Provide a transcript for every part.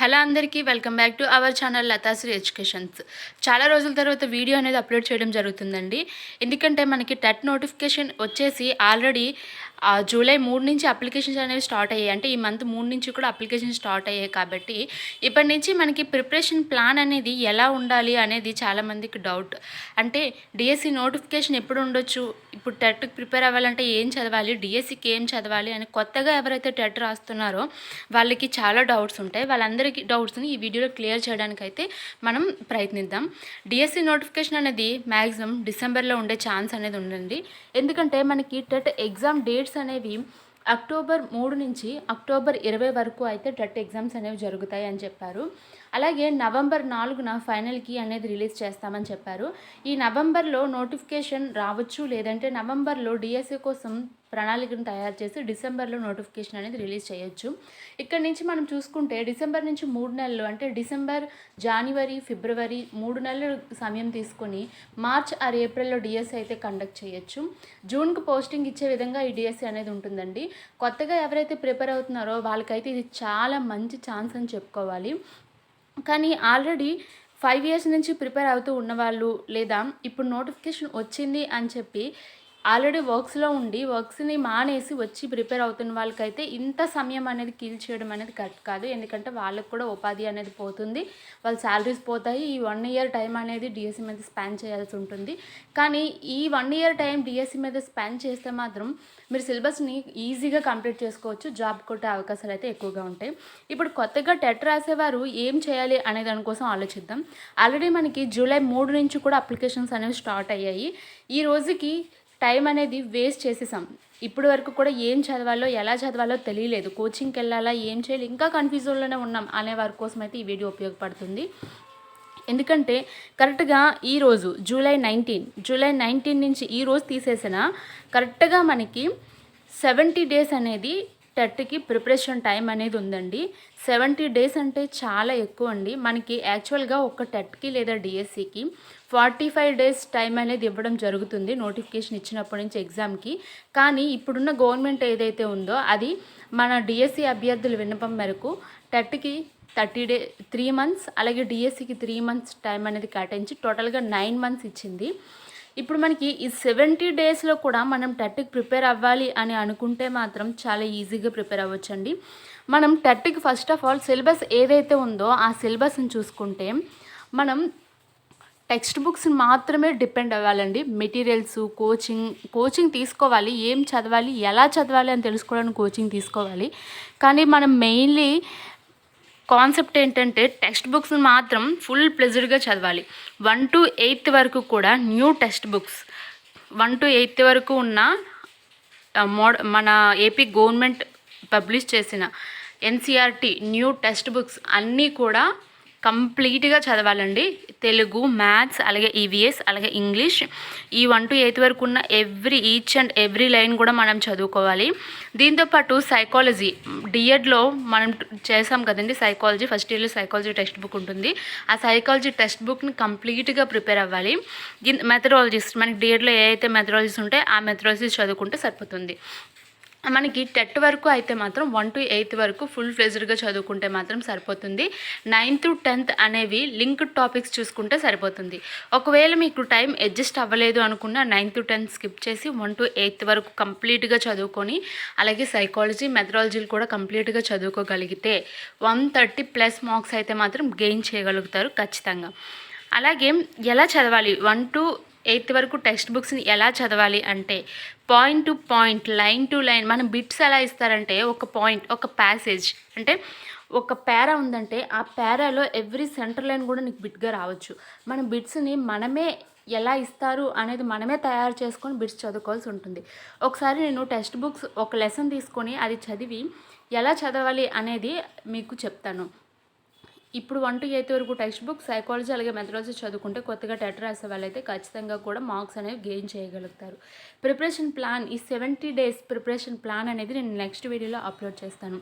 Hello అందరికీ welcome back to our channel Latashree educations. చాలా రోజుల తర్వాత వీడియో అనేది అప్లోడ్ చేయడం జరుగుతుందండి. ఎందుకంటే మనకి టెట్ నోటిఫికేషన్ వచ్చేసి ఆల్రెడీ జూలై మూడు నుంచి అప్లికేషన్స్ అనేవి స్టార్ట్ అయ్యాయి. అంటే ఈ మంత్ మూడు నుంచి కూడా అప్లికేషన్ స్టార్ట్ అయ్యాయి కాబట్టి ఇప్పటి నుంచి మనకి ప్రిపరేషన్ ప్లాన్ అనేది ఎలా ఉండాలి అనేది చాలామందికి డౌట్. అంటే డిఎస్సి నోటిఫికేషన్ ఎప్పుడు ఉండొచ్చు? ఇప్పుడు టెట్కి ప్రిపేర్ అవ్వాలంటే ఏం చదవాలి? డిఎస్సికి ఏం చదవాలి? అని కొత్తగా ఎవరైతే టెట్ రాస్తున్నారో వాళ్ళకి చాలా డౌట్స్ ఉంటాయి. వాళ్ళందరికీ డౌట్స్ని ఈ వీడియోలో క్లియర్ చేయడానికి అయితే మనం ప్రయత్నిద్దాం. డిఎస్సి నోటిఫికేషన్ అనేది మ్యాక్సిమం డిసెంబర్లో ఉండే ఛాన్స్ అనేది ఉండండి ఎందుకంటే మనకి టెట్ ఎగ్జామ్ డేట్స్ అనేవి అక్టోబర్ మూడు నుంచి అక్టోబర్ ఇరవై వరకు అయితే టెట్ ఎగ్జామ్స్ అనేవి జరుగుతాయి అని చెప్పారు. అలాగే నవంబర్ నాలుగున ఫైనల్కి అనేది రిలీజ్ చేస్తామని చెప్పారు. ఈ నవంబర్లో నోటిఫికేషన్ రావచ్చు లేదంటే నవంబర్లో డిఎస్సి కోసం ప్రణాళికను తయారు చేసి డిసెంబర్లో నోటిఫికేషన్ అనేది రిలీజ్ చేయొచ్చు. ఇక్కడ నుంచి మనం చూసుకుంటే డిసెంబర్ నుంచి మూడు నెలలు అంటే డిసెంబర్ జనవరి ఫిబ్రవరి మూడు నెలలు సమయం తీసుకొని మార్చ్ ఆర్ ఏప్రిల్లో డిఎస్సి అయితే కండక్ట్ చేయొచ్చు. జూన్కు పోస్టింగ్ ఇచ్చే విధంగా ఈ డిఎస్సి అనేది ఉంటుందండి. కొత్తగా ఎవరైతే ప్రిపేర్ అవుతున్నారో వాళ్ళకైతే ఇది చాలా మంచి ఛాన్స్ అని చెప్పుకోవాలి. కానీ ఆల్రెడీ ఫైవ్ ఇయర్స్ నుంచి ప్రిపేర్ అవుతూ ఉన్నవాళ్ళు లేదా ఇప్పుడు నోటిఫికేషన్ వచ్చింది అని చెప్పి ఆల్రెడీ వర్క్స్లో ఉండి వర్క్స్ని మానేసి వచ్చి ప్రిపేర్ అవుతున్న వాళ్ళకైతే ఇంత సమయం అనేది కీల్ చేయడం అనేది కరెక్ట్ కాదు. ఎందుకంటే వాళ్ళకు కూడా ఉపాధి అనేది పోతుంది. వాళ్ళ శాలరీస్ పోతాయి. ఈ వన్ ఇయర్ టైం అనేది డిఎస్సి మీద స్పెండ్ చేయాల్సి ఉంటుంది. కానీ ఈ వన్ ఇయర్ టైం డిఎస్సి మీద స్పెండ్ చేస్తే మాత్రం మీరు సిలబస్ని ఈజీగా కంప్లీట్ చేసుకోవచ్చు. జాబ్ కొట్టే అవకాశాలు అయితే ఎక్కువగా ఉంటాయి. ఇప్పుడు కొత్తగా టెట్ రాసేవారు ఏం చేయాలి అనే దానికోసం ఆలోచిద్దాం. ఆల్రెడీ మనకి జూలై మూడు నుంచి కూడా అప్లికేషన్స్ అనేవి స్టార్ట్ అయ్యాయి. ఈ రోజుకి టైం అనేది వేస్ట్ చేసేసాం. ఇప్పటి వరకు కూడా ఏం చదవాలో ఎలా చదవాలో తెలియలేదు. కోచింగ్కి వెళ్ళాలా ఏం చేయాలి ఇంకా కన్ఫ్యూజన్లోనే ఉన్నాం అనే వారి కోసం అయితే ఈ వీడియో ఉపయోగపడుతుంది. ఎందుకంటే కరెక్ట్గా ఈరోజు జూలై నైన్టీన్ జూలై నైన్టీన్ నుంచి ఈ రోజు తీసేసిన కరెక్ట్గా మనకి సెవెంటీ డేస్ అనేది టెట్కి ప్రిపరేషన్ టైం అనేది ఉందండి. సెవెంటీ డేస్ అంటే చాలా ఎక్కువ అండి మనకి యాక్చువల్గా ఒక టెట్కి లేదా డిఎస్సికి ఫార్టీ ఫైవ్ డేస్ టైం అనేది ఇవ్వడం జరుగుతుంది నోటిఫికేషన్ ఇచ్చినప్పటి నుంచి ఎగ్జామ్కి. కానీ ఇప్పుడున్న గవర్నమెంట్ ఏదైతే ఉందో అది మన డిఎస్సి అభ్యర్థుల విన్నపం మేరకు టెట్కి థర్టీ డే త్రీ మంత్స్ అలాగే డిఎస్సికి త్రీ మంత్స్ టైం అనేది కేటాయించి టోటల్గా నైన్ మంత్స్ ఇచ్చింది. ఇప్పుడు మనకి ఈ సెవెంటీ డేస్లో కూడా మనం టెట్కి ప్రిపేర్ అవ్వాలి అని అనుకుంటే మాత్రం చాలా ఈజీగా ప్రిపేర్ అవ్వచ్చండి. మనం టెట్కి ఫస్ట్ ఆఫ్ ఆల్ సిలబస్ ఏదైతే ఉందో ఆ సిలబస్ని చూసుకుంటే మనం టెక్స్ట్ బుక్స్ మాత్రమే డిపెండ్ అవ్వాలండి. మెటీరియల్స్ కోచింగ్ కోచింగ్ తీసుకోవాలి ఏం చదవాలి ఎలా చదవాలి అని తెలుసుకోవడానికి కోచింగ్ తీసుకోవాలి. కానీ మనం మెయిన్లీ కాన్సెప్ట్ ఏంటంటే టెక్స్ట్ బుక్స్ మాత్రం ఫుల్ ప్లెజర్గా చదవాలి. వన్ టు ఎయిత్ వరకు కూడా new text books. One to eighth వరకు ఉన్న మోడ మన ఏపీ గవర్నమెంట్ పబ్లిష్ చేసిన ఎన్సీఆర్టీ న్యూ టెక్స్ట్ బుక్స్ అన్నీ కూడా కంప్లీట్గా చదవాలండి. తెలుగు మ్యాథ్స్ అలాగే ఈవీఎస్ అలాగే ఇంగ్లీష్. ఈ వన్ టు ఎయిత్ వరకు ఉన్న every each and every line కూడా మనం చదువుకోవాలి. దీంతోపాటు సైకాలజీ. డిఎడ్లో మనం చేసాం కదండి సైకాలజీ. ఫస్ట్ ఇయర్లో సైకాలజీ టెక్స్ట్ బుక్ ఉంటుంది. ఆ సైకాలజీ టెక్స్ట్ బుక్ని కంప్లీట్గా ప్రిపేర్ అవ్వాలి. దీని మెథడాలజీస్ మనకి డిఎడ్లో ఏ అయితే మెథడాలజీస్ ఉంటాయో ఆ మెథడాలజీస్ చదువుకుంటే సరిపోతుంది. మనకి టెట్ వరకు అయితే మాత్రం వన్ టు ఎయిత్ వరకు ఫుల్ ఫ్లెజ్డ్గా చదువుకుంటే మాత్రం సరిపోతుంది. నైన్త్ టెన్త్ అనేవి లింక్డ్ టాపిక్స్ చూసుకుంటే సరిపోతుంది. ఒకవేళ మీకు టైం అడ్జస్ట్ అవ్వలేదు అనుకున్న నైన్త్ టెన్త్ స్కిప్ చేసి వన్ టు ఎయిత్ వరకు కంప్లీట్గా చదువుకొని అలాగే సైకాలజీ మెథడాలజీలు కూడా కంప్లీట్గా చదువుకోగలిగితే వన్ థర్టీ ప్లస్ మార్క్స్ అయితే మాత్రం గెయిన్ చేయగలుగుతారు ఖచ్చితంగా. అలాగే ఎలా చదవాలి? వన్ టు ఎయిత్ వరకు టెక్స్ట్ బుక్స్ని ఎలా చదవాలి అంటే point to point line to line మనం బిట్స్ ఎలా ఇస్తారంటే ఒక పాయింట్ ఒక ప్యాసేజ్. అంటే ఒక పేరా ఉందంటే ఆ పేరాలో ఎవ్రీ సెంటర్ లైన్ కూడా నీకు బిట్గా రావచ్చు. మన బిట్స్ని మనమే ఎలా ఇస్తారు అనేది మనమే తయారు చేసుకొని బిట్స్ చదువుకోవాల్సి ఉంటుంది. ఒకసారి నేను టెక్స్ట్ బుక్స్ ఒక లెసన్ తీసుకొని అది చదివి ఎలా చదవాలి అనేది మీకు చెప్తాను. ఇప్పుడు వన్ టు ఎయిత్ వరకు టెక్స్ట్ బుక్ సైకాలజీ అలాగే మెథడాలజీ చదువుకుంటే కొత్తగా టెట్ రాసే వాళ్ళైతే ఖచ్చితంగా కూడా మార్క్స్ అనేవి గెయిన్ చేయగలుగుతారు. ప్రిపరేషన్ ప్లాన్ ఈ సెవెంటీ డేస్ ప్రిపరేషన్ ప్లాన్ అనేది నేను నెక్స్ట్ వీడియోలో అప్లోడ్ చేస్తాను.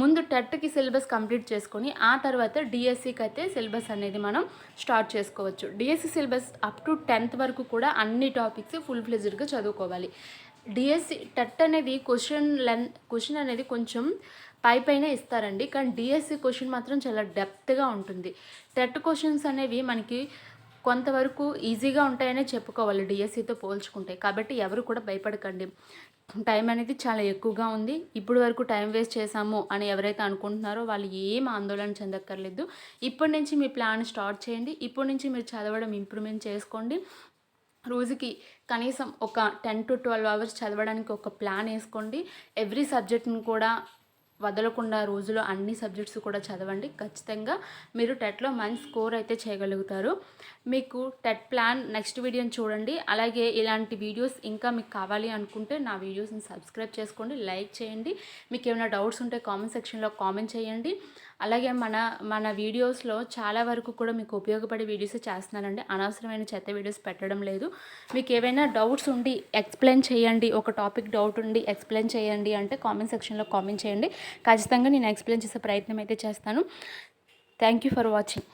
ముందు టెట్కి సిలబస్ కంప్లీట్ చేసుకొని ఆ తర్వాత డిఎస్సికి అయితే సిలబస్ అనేది మనం స్టార్ట్ చేసుకోవచ్చు. DSC syllabus up to tenth వరకు కూడా అన్ని టాపిక్స్ ఫుల్ ఫ్లెజ్డ్గా చదువుకోవాలి. డిఎస్సి టెట్ అనేది క్వశ్చన్ లెన్ క్వశ్చన్ అనేది కొంచెం పై పైన ఇస్తారండి. కానీ డిఎస్సి క్వశ్చన్ మాత్రం చాలా డెప్త్గా ఉంటుంది. టెట్ క్వశ్చన్స్ అనేవి మనకి కొంతవరకు ఈజీగా ఉంటాయనే చెప్పుకోవాలి డిఎస్సితో పోల్చుకుంటే. కాబట్టి ఎవరు కూడా భయపడకండి. టైం అనేది చాలా ఎక్కువగా ఉంది. ఇప్పుడు వరకు టైం వేస్ట్ చేశాము అని ఎవరైతే అనుకుంటున్నారో వాళ్ళు ఏం ఆందోళన చెందక్కర్లేదు. ఇప్పటి నుంచి మీ ప్లాన్ స్టార్ట్ చేయండి. ఇప్పటి నుంచి మీరు చదవడం ఇంప్రూవ్మెంట్ చేసుకోండి. రోజుకి కనీసం ఒక టెన్ టు ట్వెల్వ్ అవర్స్ చదవడానికి ఒక ప్లాన్ వేసుకోండి. ఎవ్రీ సబ్జెక్ట్ని కూడా వదలకుండా రోజులో అన్ని సబ్జెక్ట్స్ కూడా చదవండి. ఖచ్చితంగా మీరు టెట్లో మంచి స్కోర్ అయితే చేయగలుగుతారు. మీకు టెట్ ప్లాన్ నెక్స్ట్ వీడియోని చూడండి. అలాగే ఇలాంటి వీడియోస్ ఇంకా మీకు కావాలి అనుకుంటే నా వీడియోస్ని సబ్స్క్రైబ్ చేసుకోండి. లైక్ చేయండి. మీకు ఏమైనా డౌట్స్ ఉంటే కామెంట్ సెక్షన్లో కామెంట్ చేయండి. అలాగే మన మన వీడియోస్లో చాలా వరకు కూడా మీకు ఉపయోగపడే వీడియోస్ చేస్తున్నానండి. అనవసరమైన చెత్త వీడియోస్ పెట్టడం లేదు. మీకు ఏవైనా డౌట్స్ ఉండి ఎక్స్ప్లెయిన్ చేయండి ఒక టాపిక్ డౌట్ ఉండి ఎక్స్ప్లెయిన్ చేయండి అంటే కామెంట్ సెక్షన్లో కామెంట్ చేయండి. ఖచ్చితంగా నేను ఎక్స్ప్లెయిన్ చేసే ప్రయత్నం అయితే చేస్తాను. Thank you for watching.